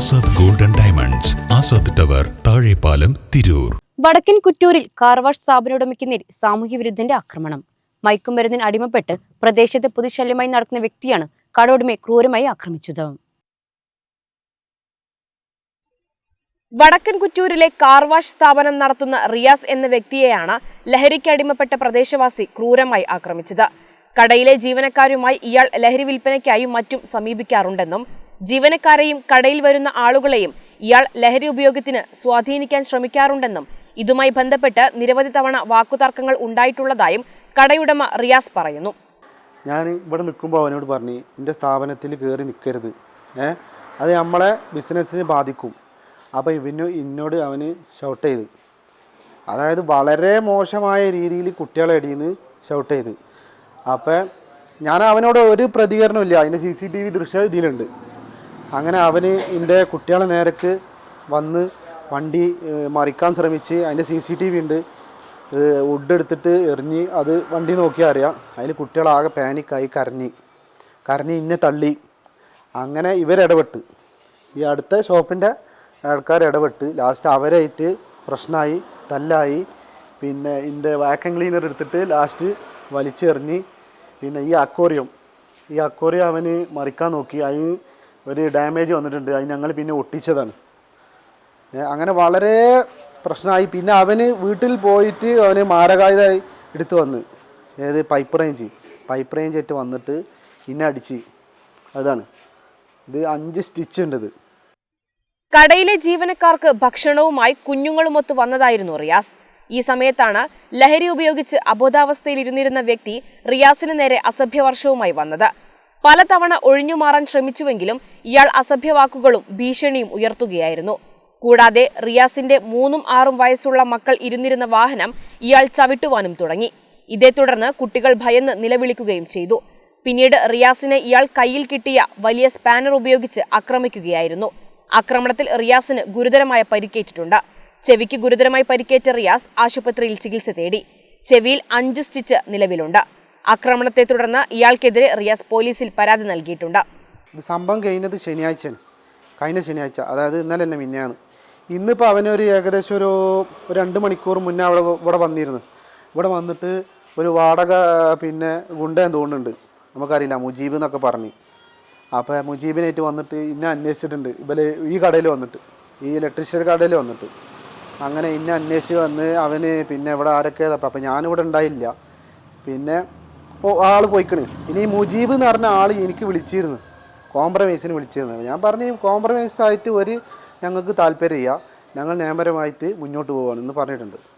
Azad golden diamonds Azad tower Thazhepalam Tirur. വടക്കൻ കുറ്റൂരിൽ കാർവാഷ് സ്ഥാപനമുടമയ്ക്ക് നേരെ സാമൂഹ്യ വിരുദ്ധന്റെ ആക്രമണം മയക്കുമരുന്നിന് അടിമപ്പെട്ട് പ്രദേശത്തെ പൊതുശല്യമായി നടക്കുന്ന വ്യക്തിയാണ് കടയുടമയെ ക്രൂരമായി ആക്രമിച്ചത്. വടക്കൻ കുറ്റൂരിലെ കാർവാഷ് സ്ഥാപനം നടത്തുന്ന റിയാസ് എന്ന വ്യക്തിയെയാണ് ലഹരിക്ക് അടിമപ്പെട്ട പ്രദേശവാസി ക്രൂരമായി ആക്രമിച്ചത്. കടയിലെ ജീവനക്കാരുമായി ഇയാൾ ലഹരി വിൽപ്പനയ്ക്കായും മറ്റും സമീപിക്കാറുണ്ടെന്നും ജീവനക്കാരെയും കടയിൽ വരുന്ന ആളുകളെയും ഇയാൾ ലഹരി ഉപയോഗത്തിന് സ്വാധീനിക്കാൻ ശ്രമിക്കാറുണ്ടെന്നും ഇതുമായി ബന്ധപ്പെട്ട് നിരവധി തവണ വാക്കുതർക്കങ്ങൾ ഉണ്ടായിട്ടുള്ളതായും കടയുടമ റിയാസ് പറയുന്നു. ഞാൻ ഇവിടെ നിൽക്കുമ്പോൾ അവനോട് പറഞ്ഞു എന്റെ സ്ഥാപനത്തിൽ കയറി നിൽക്കരുത്. ഏ? അത് നമ്മളെ ബിസിനസ്സിനെ ബാധിക്കും. അപ്പോൾ ഇവന് എന്നോട് അവന് ഷൗട്ട് ചെയ്ത്. അതായത് വളരെ മോശമായ രീതിയിൽ കുട്ടികളെ ഇടയിൽ നിന്ന് ഷൗട്ട് ചെയ്ത്. അപ്പോൾ ഞാൻ അവനോട് ഒരു പ്രതികരണമില്ല അതിന്റെ സി സി ടി വി ദൃശ്യം ഇതിലുണ്ട്. അങ്ങനെ അവന് എന്റെ കുട്ടികളെ നേരക്ക് വന്ന് വണ്ടി മറിക്കാൻ ശ്രമിച്ച് അതിന്റെ സി സി ടി വി ഉണ്ട്. വുഡ് എടുത്തിട്ട് എറിഞ്ഞ് അത് വണ്ടി നോക്കിയാൽ അറിയാം. അതിൽ കുട്ടികളാകെ പാനിക്കായി കരഞ്ഞ്. കരഞ്ഞ് ഇന്നെ തള്ളി. അങ്ങനെ ഇവരിടപെട്ട് ഈ അടുത്ത ഷോപ്പിന്റെ ആൾക്കാർ ഇടപെട്ട്. ലാസ്റ്റ് അവരായിട്ട് പ്രശ്നമായി തല്ലായി. പിന്നെ ഇതിന്റെ വാക്കം ക്ലീനർ എടുത്തിട്ട് ലാസ്റ്റ് വലിച്ചെറിഞ്ഞ്. പിന്നെ ഈ അക്വോറിയം ഈ അക്വോറിയം അവന് മറിക്കാൻ നോക്കി. അതിന് ഒരു ഡാമേജ് വന്നിട്ടുണ്ട്. അത് ഞങ്ങൾ പിന്നെ ഒട്ടിച്ചതാണ്. അങ്ങനെ വളരെ പ്രശ്നമായി. പിന്നെ അവന് വീട്ടിൽ പോയിട്ട് അവന് മാരകായുധമായി എടുത്തു വന്ന്. ഏത് പൈപ്പ് റേഞ്ച് പൈപ്പ് റേഞ്ച് ആയിട്ട് വന്നിട്ട് ഇന്നെ അടിച്ച്. അതാണ്. ഇത് അഞ്ച് സ്റ്റിച്ച് ഉണ്ട് കടയിലെ ജീവനക്കാർക്ക് ഭക്ഷണവുമായി കുഞ്ഞുങ്ങളുമൊത്ത് വന്നതായിരുന്നു റിയാസ്. ഈ സമയത്താണ് ലഹരി ഉപയോഗിച്ച് അബോധാവസ്ഥയിൽ ഇരുന്നിരുന്ന വ്യക്തി റിയാസിന് നേരെ അസഭ്യവർഷവുമായി വന്നത്. പലതവണ ഒഴിഞ്ഞുമാറാൻ ശ്രമിച്ചുവെങ്കിലും ഇയാൾ അസഭ്യവാക്കുകളും ഭീഷണിയും ഉയർത്തുകയായിരുന്നു. കൂടാതെ റിയാസിന്റെ മൂന്നും ആറും വയസ്സുള്ള മക്കൾ ഇരുന്നിരുന്ന വാഹനം ഇയാൾ ചവിട്ടുവാനും തുടങ്ങി. ഇതേ തുടർന്ന് കുട്ടികൾ ഭയന്ന് നിലവിളിക്കുകയും ചെയ്തു. പിന്നീട് റിയാസിനെ ഇയാൾ കയ്യിൽ കിട്ടിയ വലിയ സ്പാനർ ഉപയോഗിച്ച് ആക്രമിക്കുകയായിരുന്നു. ആക്രമണത്തിൽ റിയാസിന് ഗുരുതരമായ പരിക്കേറ്റിട്ടുണ്ട്. ചെവിക്ക് ഗുരുതരമായി പരിക്കേറ്റ റിയാസ് ആശുപത്രിയിൽ ചികിത്സ തേടി. ചെവിയിൽ അഞ്ച് സ്റ്റിച്ച് നിലവിലുണ്ട്. ആക്രമണത്തെ തുടർന്ന് ഇയാൾക്കെതിരെ റിയാസ് പോലീസിൽ പരാതി നൽകിയിട്ടുണ്ട്. ഇത് സംഭവം കഴിഞ്ഞത് ശനിയാഴ്ചയാണ്. കഴിഞ്ഞ ശനിയാഴ്ച അതായത് ഇന്നലെ തന്നെ മിന്നെയാണ് ഇന്നിപ്പോൾ അവനൊരു ഏകദേശം ഒരു രണ്ട് മണിക്കൂർ മുന്നേ അവിടെ ഇവിടെ വന്നിരുന്നു. ഇവിടെ വന്നിട്ട് ഒരു വാടക പിന്നെ ഗുണ്ടയെന്ന് തോന്നുന്നുണ്ട്. നമുക്കറിയില്ല മുജീബ് എന്നൊക്കെ പറഞ്ഞ്. അപ്പോൾ മുജീബിനായിട്ട് വന്നിട്ട് ഇന്നെ അന്വേഷിച്ചിട്ടുണ്ട്. ഇവർ ഈ കടയിൽ വന്നിട്ട് ഈ ഇലക്ട്രീഷ്യൻ കടയിൽ വന്നിട്ട്. അങ്ങനെ ഇന്നെ അന്വേഷിച്ച് വന്ന് അവന് പിന്നെ ഇവിടെ ആരൊക്കെ അപ്പം ഞാനിവിടെ ഉണ്ടായില്ല. പിന്നെ ആൾ പോയിക്കണ്. ഇനി മുജീബ് എന്ന് പറഞ്ഞ ആൾ എനിക്ക് വിളിച്ചിരുന്നു. കോംപ്രമൈസിന് വിളിച്ചിരുന്നു. ഞാൻ പറഞ്ഞു കോംപ്രമൈസ് ആയിട്ട് ഒരു ഞങ്ങൾക്ക് താല്പര്യമില്ല. ഞങ്ങൾ നിയമപരമായിട്ട് മുന്നോട്ട് പോവുകയാണെന്ന് പറഞ്ഞിട്ടുണ്ട്.